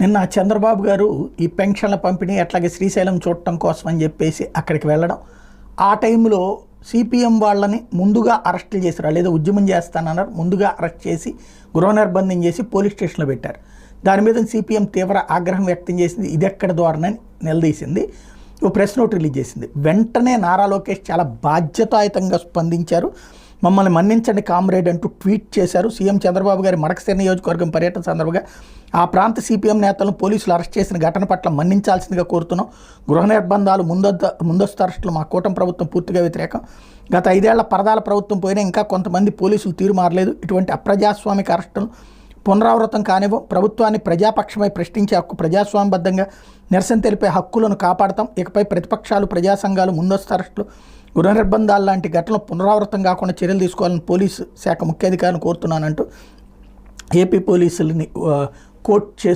నిన్న చంద్రబాబు గారు ఈ పెన్షన్ల పంపిణీ అట్లాగే శ్రీశైలం చూడటం కోసం అని చెప్పేసి అక్కడికి వెళ్ళడం. ఆ టైంలో సిపిఎం వాళ్ళని ముందుగా అరెస్టులు చేశారు. లేదా ఉద్యమం చేస్తానన్నారు. ముందుగా అరెస్ట్ చేసి గృహ నిర్బంధం చేసి పోలీస్ స్టేషన్లో పెట్టారు. దాని మీద సిపిఎం తీవ్ర ఆగ్రహం వ్యక్తం చేసింది. ఇది ఎక్కడ ద్వారానని నిలదీసింది. ఓ ప్రెస్ నోట్ రిలీజ్ చేసింది. వెంటనే నారా లోకేష్ చాలా బాధ్యతాయుతంగా స్పందించారు. మమ్మల్ని మన్నించండి కామ్రేడ్ అంటూ ట్వీట్ చేశారు. సీఎం చంద్రబాబు గారి మడకశిర నియోజకవర్గం పర్యటన సందర్భంగా ఆ ప్రాంత సిపిఎం నేతలను పోలీసులు అరెస్ట్ చేసిన ఘటన పట్ల మన్నించాల్సిందిగా కోరుతున్నాం. గృహ నిర్బంధాలు ముందొద్ద ముందస్తు అరెస్టులు మా కూటమి ప్రభుత్వం పూర్తిగా వ్యతిరేకం. గత ఐదేళ్ళ పరదాల ప్రభుత్వం పోయినా ఇంకా కొంతమంది పోలీసులు తీరు మారలేదు. ఇటువంటి అప్రజాస్వామిక అరెస్టులు పునరావృతం కానివ్వం ప్రభుత్వాన్ని ప్రజాపక్షమై ప్రశ్నించే హక్కు ప్రజాస్వామ్యబద్ధంగా నిరసన తెలిపే హక్కులను కాపాడతాం. ఇకపై ప్రతిపక్షాలు ప్రజా సంఘాలు ముందస్తు అరెస్టులు గృహ నిర్బంధాలు లాంటి ఘటనలు పునరావృతం కాకుండా చర్యలు తీసుకోవాలని పోలీసు శాఖ ముఖ్యాధికారిని కోరుతున్నానంటూ ఏపీ పోలీసులని కోట్ చేస్తూ